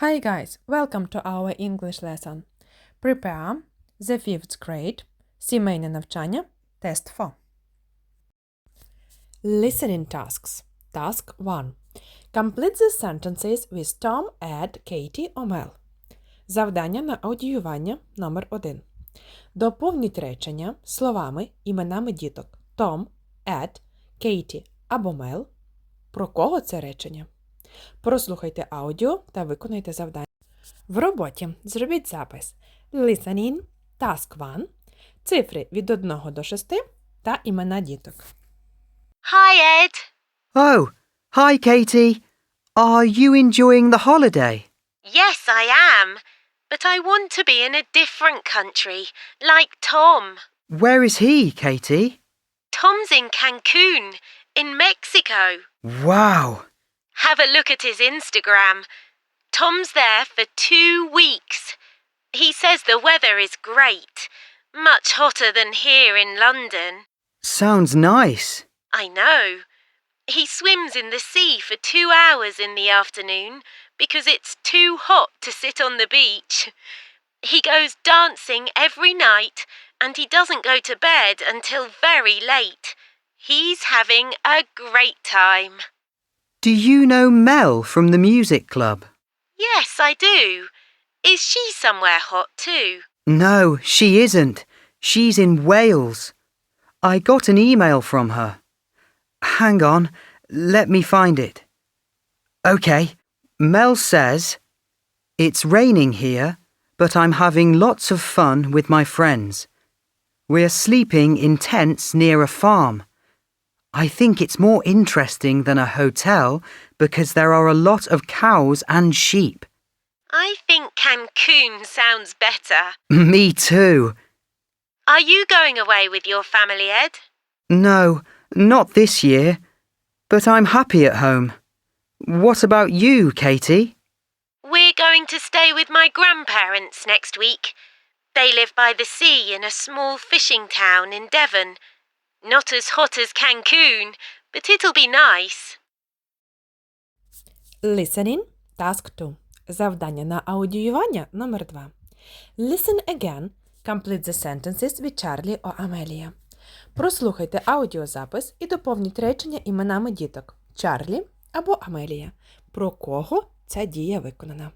Hi guys, welcome to our English lesson. Prepare the fifth grade. Сімейне навчання. Test 4. Listening tasks. Task 1. Complete the sentences with Tom, Ed, Katie or Mel. Завдання на аудіювання номер 1. Доповніть речення словами, іменами діток Том, Ед, Кейті або Мел. Про кого це речення? Прослухайте аудіо та виконайте завдання. В роботі зробіть запис Listening, Task 1, цифри від 1 до 6 та імена діток. Hi, Ed. Oh, hi, Katie. Are you enjoying the holiday? Yes, I am. But I want to be in a different country, like Tom. Where is he, Katie? Tom's in Cancun, in Mexico. Wow. Have a look at his Instagram. Tom's there for two weeks. He says the weather is great, much hotter than here in London. Sounds nice. I know. He swims in the sea for two hours in the afternoon because it's too hot to sit on the beach. He goes dancing every night and he doesn't go to bed until very late. He's having a great time. Do you know Mel from the music club? Yes, I do. Is she somewhere hot too? No, she isn't. She's in Wales. I got an email from her. Hang on, let me find it. OK, Mel says, It's raining here, but I'm having lots of fun with my friends. We're sleeping in tents near a farm. I think it's more interesting than a hotel because there are a lot of cows and sheep. I think Cancun sounds better. Me too. Are you going away with your family, Ed? No, not this year. But I'm happy at home. What about you, Katie? We're going to stay with my grandparents next week. They live by the sea in a small fishing town in Devon. Not as hot as Cancun, but it'll be nice. Listening, Task 2. Завдання на аудіювання номер 2. Listen again. Complete the sentences with Charlie or Amelia. Прослухайте аудіозапис і доповніть речення іменами діток Чарлі або Амелія. Про кого ця дія виконана.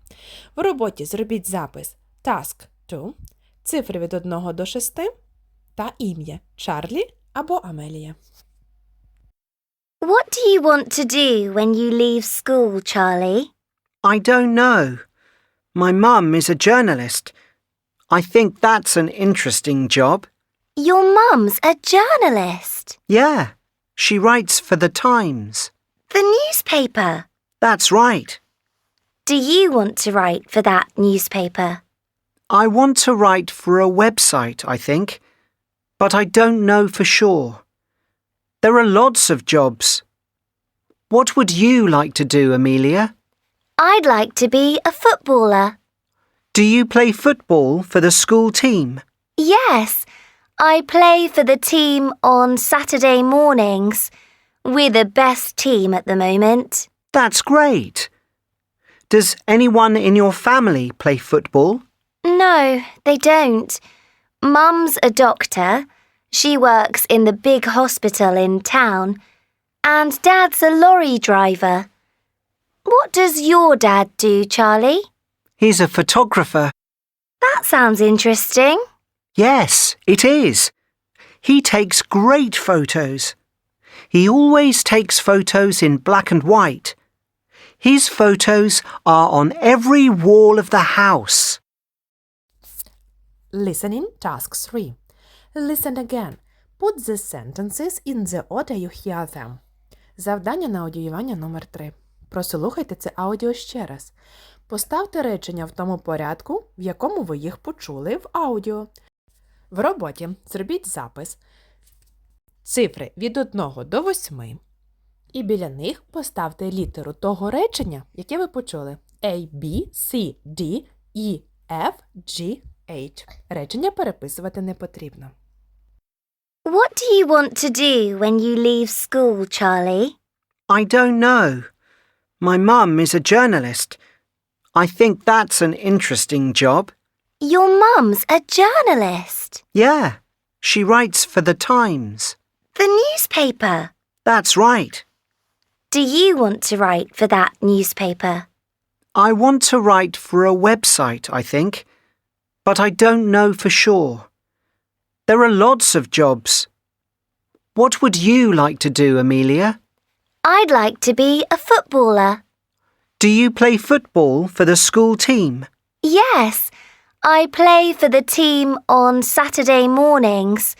В роботі зробіть запис Task 2, цифри від 1 до 6 та ім'я Чарлі або Амелія. What do you want to do when you leave school, Charlie? I don't know. My mum is a journalist. I think that's an interesting job. Your mum's a journalist. Yeah, she writes for the Times. The newspaper. That's right. Do you want to write for that newspaper? I want to write for a website, I think, but I don't know for sure. There are lots of jobs. What would you like to do, Amelia? I'd like to be a footballer. Do you play football for the school team? Yes, I play for the team on Saturday mornings. We're the best team at the moment. That's great. Does anyone in your family play football? No, they don't. Mum's a doctor. She works in the big hospital in town. And Dad's a lorry driver. What does your dad do, Charlie? He's a photographer. That sounds interesting. Yes, it is. He takes great photos. He always takes photos in black and white. His photos are on every wall of the house. Listening Task 3. Listen again. Put the sentences in the order you hear them. Завдання на аудіювання номер 3. Прослухайте це аудіо ще раз. Поставте речення в тому порядку, в якому ви їх почули в аудіо. В роботі зробіть запис цифри від 1 до 8. І біля них поставте літеру того речення, яке ви почули. A, B, C, D, E, F, G, H. Речення переписувати не потрібно. What do you want to do when you leave school, Charlie? I don't know. My mum is a journalist. I think that's an interesting job. Your mum's a journalist. Yeah, she writes for the Times. The newspaper. That's right. Do you want to write for that newspaper? I want to write for a website, I think, but I don't know for sure. There are lots of jobs. What would you like to do, Amelia? I'd like to be a footballer. Do you play football for the school team? Yes, I play for the team on Saturday mornings.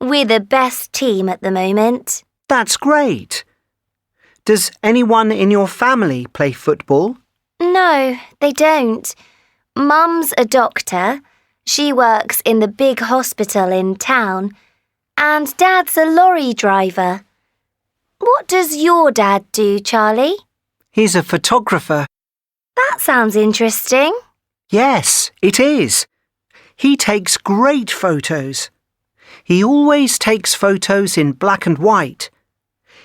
We're the best team at the moment. That's great. Does anyone in your family play football? No, they don't. Mum's a doctor. She works in the big hospital in town. And Dad's a lorry driver. What does your dad do, Charlie? He's a photographer. That sounds interesting. Yes, it is. He takes great photos. He always takes photos in black and white.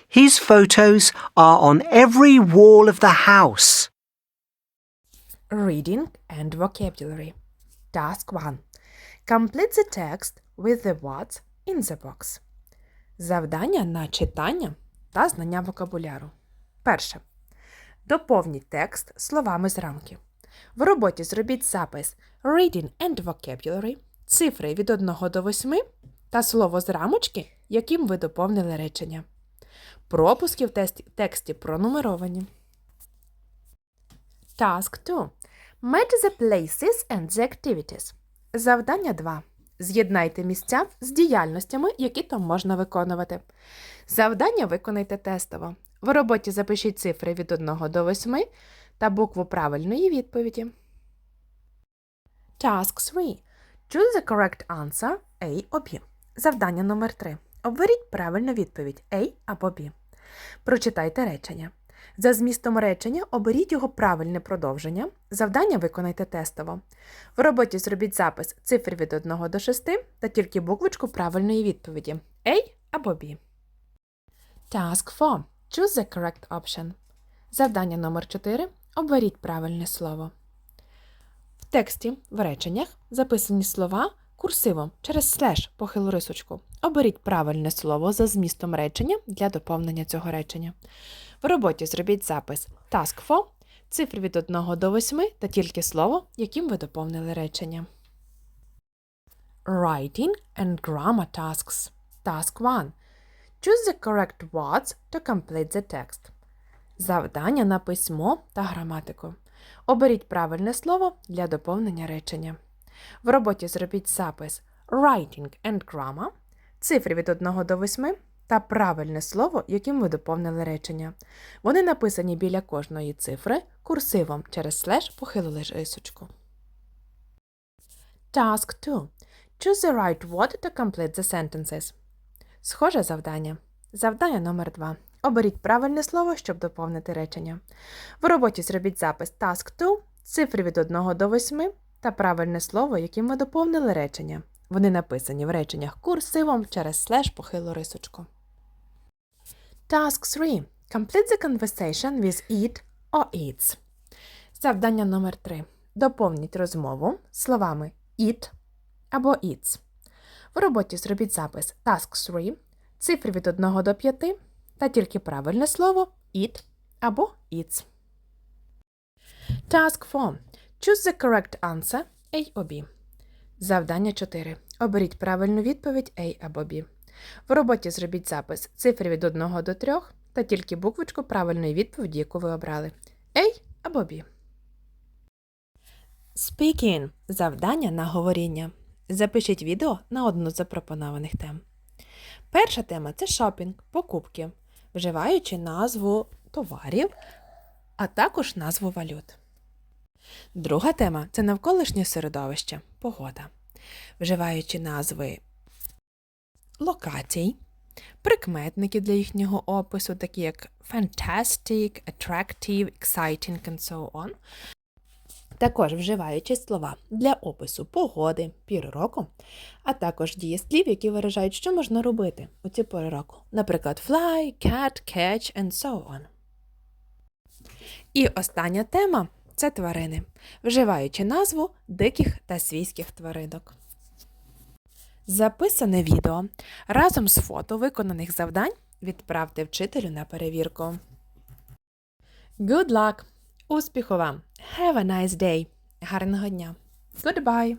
His photos are on every wall of the house. Reading and vocabulary. Task 1. Complete the text with the words in the box. Завдання на читання та знання вокабуляру. Перше. Доповніть текст словами з рамки. В роботі зробіть запис Reading and Vocabulary, цифри від 1 до 8 та слово з рамочки, яким ви доповнили речення. Пропуски в тексті пронумеровані. Task 2. Match the places and the activities. Завдання 2. З'єднайте місця з діяльностями, які там можна виконувати. Завдання виконайте тестово. В роботі запишіть цифри від 1 до 8 та букву правильної відповіді. Task 3. Choose the correct answer A or B. Завдання номер 3. Оберіть правильну відповідь A або B. Прочитайте речення. За змістом речення оберіть його правильне продовження. Завдання виконайте тестово. В роботі зробіть запис цифр від 1 до 6 та тільки буквочку правильної відповіді A або B. Task 4. Choose the correct option. Завдання номер 4. Оберіть правильне слово. В тексті в реченнях записані слова курсивом через слеш похилу рисочку. Оберіть правильне слово за змістом речення для доповнення цього речення. В роботі зробіть запис Task 4, цифри від 1 до 8 та тільки слово, яким ви доповнили речення. Writing and grammar tasks. Task 1. Choose the correct words to complete the text. Завдання на письмо та граматику. Оберіть правильне слово для доповнення речення. В роботі зробіть запис Writing and Grammar, цифри від 1 до 8 та правильне слово, яким ви доповнили речення. Вони написані біля кожної цифри курсивом через слеш похилили рисочку. Task 2. Choose the right word to complete the sentences. Схоже завдання. Завдання номер 2. Оберіть правильне слово, щоб доповнити речення. В роботі зробіть запис Task 2, цифри від 1 до 8 та правильне слово, яким ви доповнили речення. Вони написані в реченнях курсивом через слеш похилу рисочку. Task 3. Complete the conversation with it or its. Завдання номер 3. Доповніть розмову словами it або its. В роботі зробіть запис Task 3, цифри від 1 до 5 та тільки правильне слово it або its. Task 4. Choose the correct answer A or B. Завдання 4. Оберіть правильну відповідь A або B. В роботі зробіть запис цифри від 1 до 3 та тільки буквочку правильної відповіді, яку ви обрали A або B. Speaking – завдання на говоріння. Запишіть відео на одну з запропонованих тем. Перша тема це шопінг, покупки, вживаючи назву товарів, а також назву валют. Друга тема це навколишнє середовище, погода, вживаючи назви локацій, прикметники для їхнього опису, такі як fantastic, attractive, exciting and so on. Також вживаючи слова для опису погоди, пір року, а також дієслів, які виражають, що можна робити у ці пори року. Наприклад, fly, cat, catch and so on. І остання тема це тварини, вживаючи назву диких та свійських тваринок. Записане відео разом з фото виконаних завдань відправте вчителю на перевірку. Good luck! Успіху вам! Have a nice day! Гарного дня! Goodbye!